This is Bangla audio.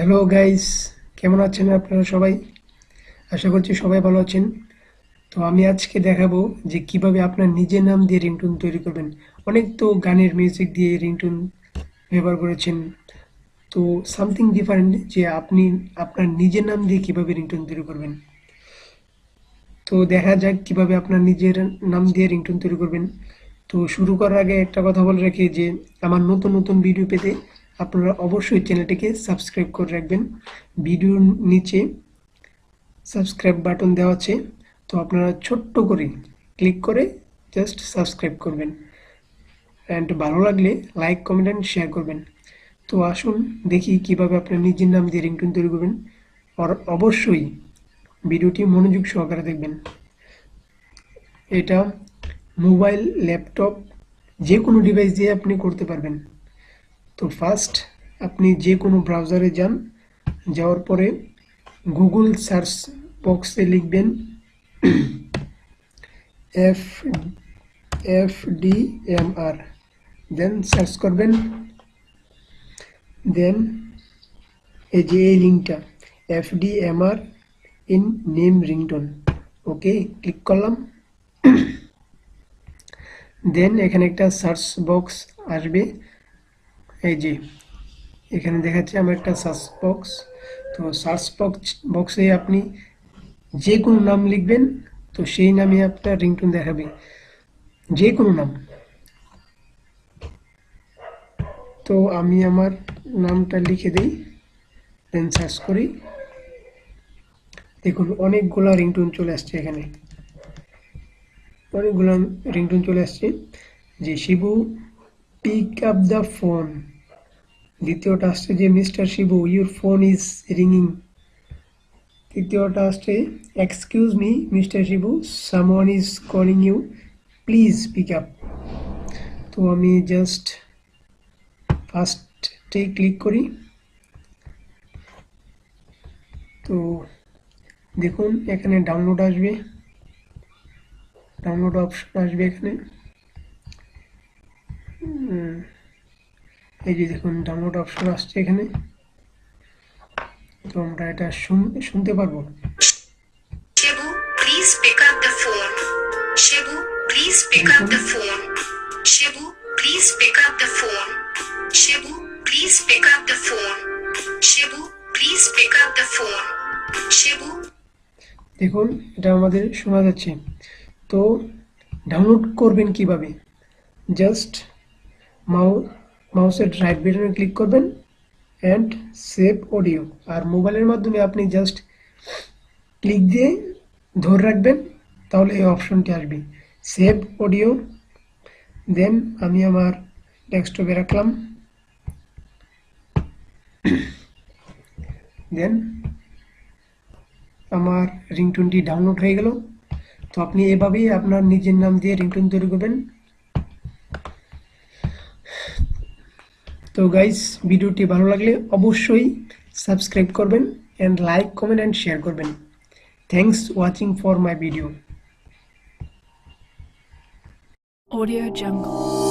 হ্যালো গাইস কেমন আছেন আপনারা সবাই? আশা করছি সবাই ভালো আছেন। তো আমি আজকে দেখাবো যে কীভাবে আপনার নিজের নাম দিয়ে রিংটোন তৈরি করবেন। অনেক তো গানের মিউজিক দিয়ে রিংটোন ব্যবহার করেছেন। তো সামথিং ডিফারেন্ট যে আপনি আপনার নিজের নাম দিয়ে কীভাবে রিংটোন তৈরি করবেন। তো দেখা যাক কীভাবে আপনার নিজের নাম দিয়ে রিংটোন তৈরি করবেন। তো শুরু করার আগে একটা কথা বলে রাখি যে, আমার নতুন নতুন ভিডিও পেতে আপনারা অবশ্যই চ্যানেলটিকে সাবস্ক্রাইব করে রাখবেন। ভিডিওর নিচে সাবস্ক্রাইব বাটন দেওয়া আছে। তো আপনারা ছোট্ট করে ক্লিক করে জাস্ট সাবস্ক্রাইব করবেন। অ্যান্ড ভালো লাগলে লাইক, কমেন্ট অ্যান্ড শেয়ার করবেন। তো আসুন দেখি কীভাবে আপনার নিজের নাম দিয়ে রিংটোন তৈরি করবেন। আর অবশ্যই ভিডিওটি মনোযোগ সহকারে দেখবেন। এটা মোবাইল, ল্যাপটপ যে কোনো ডিভাইস দিয়ে আপনি করতে পারবেন। তো ফার্স্ট আপনি যে কোনো ব্রাউজারে যান, যাওয়ার পরে গুগল সার্চ বক্সে লিখবেন F F D M R then search করবেন দেন এই যে এই লিঙ্কটা F D M R in name ringtone okay click করলাম। দেন এখানে একটা সার্চ বক্স আসবে। এই যে, এখানে দেখাচ্ছে আমার একটা সার্চ বক্স তো সার্চ বক্স বক্সে আপনি যে কোনো নাম লিখবেন, তো সেই নামে আপনার রিংটোন দেখাবে। যে কোনো নাম। তো আমি আমার নামটা লিখে দিই দেন সার্চ করি। দেখুন, অনেকগুলা রিংটোন চলে আসছে এখানে। অনেকগুলো রিংটোন চলে আসছে। যে Shibu pick up the phone দ্বিতীয়টা আসছে যে mister Shibu your phone is রিঙিং তৃতীয়টা আসছে excuse me mister Shibu someone is calling you please pick up তো আমি জাস্ট ফার্স্টে ক্লিক করি। তো দেখুন, এখানে ডাউনলোড আসবে। ডাউনলোড অপশন আসবে এখানে। এই যে দেখুন ডাউনলোড অপশন আসছে এখানে। তো আমরা এটা শুনতে পারব? দেখুন এটা আমাদের শোনা যাচ্ছে। তো ডাউনলোড করবেন কীভাবে? জাস্ট মাউসের রাইট বাটনে ক্লিক করবেন অ্যান্ড সেভ অডিও আর মোবাইলের মাধ্যমে আপনি জাস্ট ক্লিক দিয়ে ধরে রাখবেন, তাহলে এই অপশনটি আসবে। সেভ অডিও দেন আমি আমার ডেস্কটপে রাখলাম। দেন আমার রিংটোনটি ডাউনলোড হয়ে গেল। তো আপনি এভাবেই আপনার নিজের নাম দিয়ে রিংটোন তৈরি করবেন। তো গাইস ভিডিওটি ভালো লাগলে অবশ্যই সাবস্ক্রাইব করবেন and like comment and share করবেন thanks watching for my video Audio Jungle.